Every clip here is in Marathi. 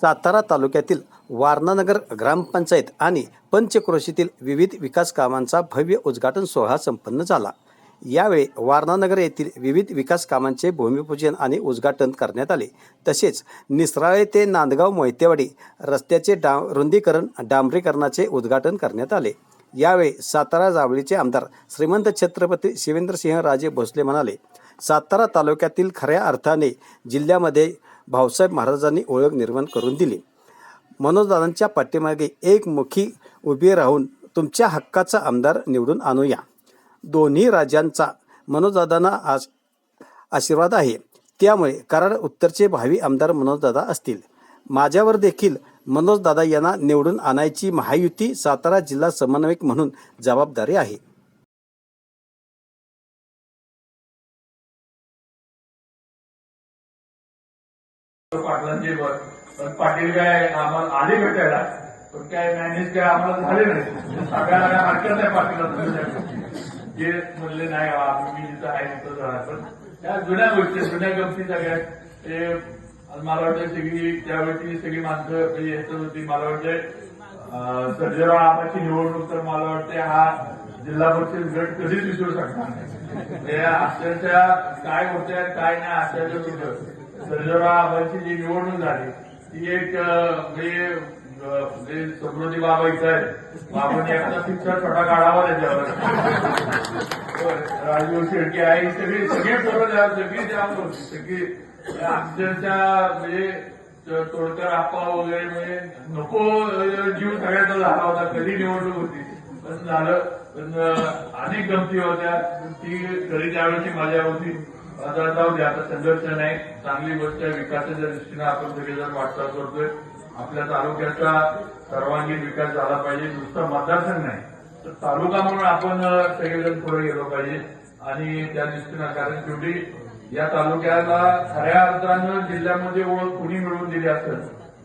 सातारा तालुक्यातील वारणानगर ग्रामपंचायत आणि पंचक्रोशीतील विविध विकास कामांचा भव्य उद्घाटन सोहळा संपन्न झाला. यावेळी वारणानगर येथील विविध विकास कामांचे भूमिपूजन आणि उद्घाटन करण्यात आले. तसेच निसराळे ते नांदगाव मोहितेवाडी रस्त्याचे डा रुंदीकरण डांबरीकरणाचे उद्घाटन करण्यात आले. यावेळी सातारा जावळीचे आमदार श्रीमंत छत्रपती शिवेंद्रसिंह राजे भोसले म्हणाले सातारा तालुक्यातील खऱ्या अर्थाने जिल्ह्यामध्ये भाऊसाहेब महाराजांनी ओळख निर्माण करून दिली. मनोजदादांच्या पाठीमागे एकमुखी उभी राहून तुमच्या हक्काचा आमदार निवडून आणूया. दोन्ही राज्यांचा मनोजदादांना आज आशीर्वाद आहे. त्यामुळे कराड उत्तरचे भावी आमदार मनोजदादा असतील. माझ्यावर देखील मनोजदादा यांना निवडून आणायची महायुती सातारा जिल्हा समन्वयक म्हणून जबाबदारी आहे. पाटलांचे वर पण पाटील काय आम्हाला आले भेटायला? पण काय मॅनेज काय आम्हाला झाले नाही. सगळ्याला काय हरकत आहे पाटील जे म्हणले नाही आम्ही मी जिथं आहे तिथं जाणार पण त्या जुन्या गोष्टी जुन्या गमती सगळ्या ते मला वाटतं सगळी त्यावेळी सगळी माणसं म्हणजे येत होती मला वाटतं सर्जेराव आबाची निवडणूक तर मला वाटते हा जिल्हा परिषद गट कधीच विसरू शकणार नाही. ते अक्षरशः काय होत काय नाही अक्षरशः होतं जी निवडणूक झाली ती एक म्हणजे, म्हणजे समृद्धी बाबा इथं आहे बाबांनी एखादा पिक्चर छोटा काढावा त्याच्यावर. राजीव शेडके आहे सगळी सगळी पोरं सगळी जाम होती. सगळी अक्षरशः म्हणजे तोडकर आप्पा वगैरे म्हणजे नको जीव सगळ्यांचा झाला होता. कधी निवडणूक होती. पण झालं. पण अनेक गमती होत्या. ती घरी त्यावेळेची मजा होती आता जाऊ दे. आता संघर्ष नाही चांगली गोष्ट आहे. विकासाच्या दृष्टीने आपण सगळेजण वाटचाल करतोय. आपल्या तालुक्याचा सर्वांगीण विकास झाला पाहिजे. नुसतं मतदारसंघ नाही. तर तालुका म्हणून आपण सगळेजण पुढे गेलो पाहिजे. आणि त्या दृष्टीनं कारण शेवटी या तालुक्याला खऱ्या अर्थानं जिल्ह्यामध्ये ओळख कुणी मिळवून दिली असेल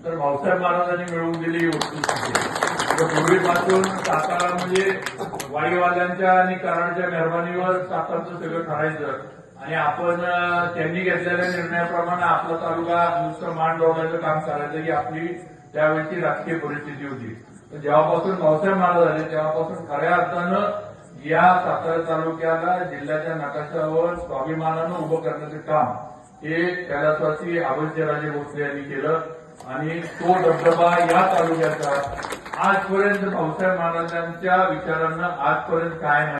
तर भाऊसाहेब महाराजांनी मिळवून दिली ही वस्तू पूर्वीपासून सातारा म्हणजे वाईवाल्यांच्या आणि कराडच्या मेहरबानीवर सातारचं सगळं ठरायचं. आणि आपण त्यांनी घेतलेल्या निर्णयाप्रमाणे आपला तालुका नुसतं मान डोळण्याचं काम चालायचं ही आपली त्यावेळची राजकीय परिस्थिती होती. तर जेव्हापासून भाऊसाहेब महाराज झाले तेव्हापासून खऱ्या अर्थानं या सातारा तालुक्याला जिल्ह्याच्या नकाशावर स्वाभिमानानं उभं करण्याचं काम हे कैलासवासी आबंतीराजे भोसले यांनी केलं. आणि तो धबधबा या तालुक्याचा आजपर्यंत भाऊसाहेब महाराजांच्या विचारांना आजपर्यंत काय नाही.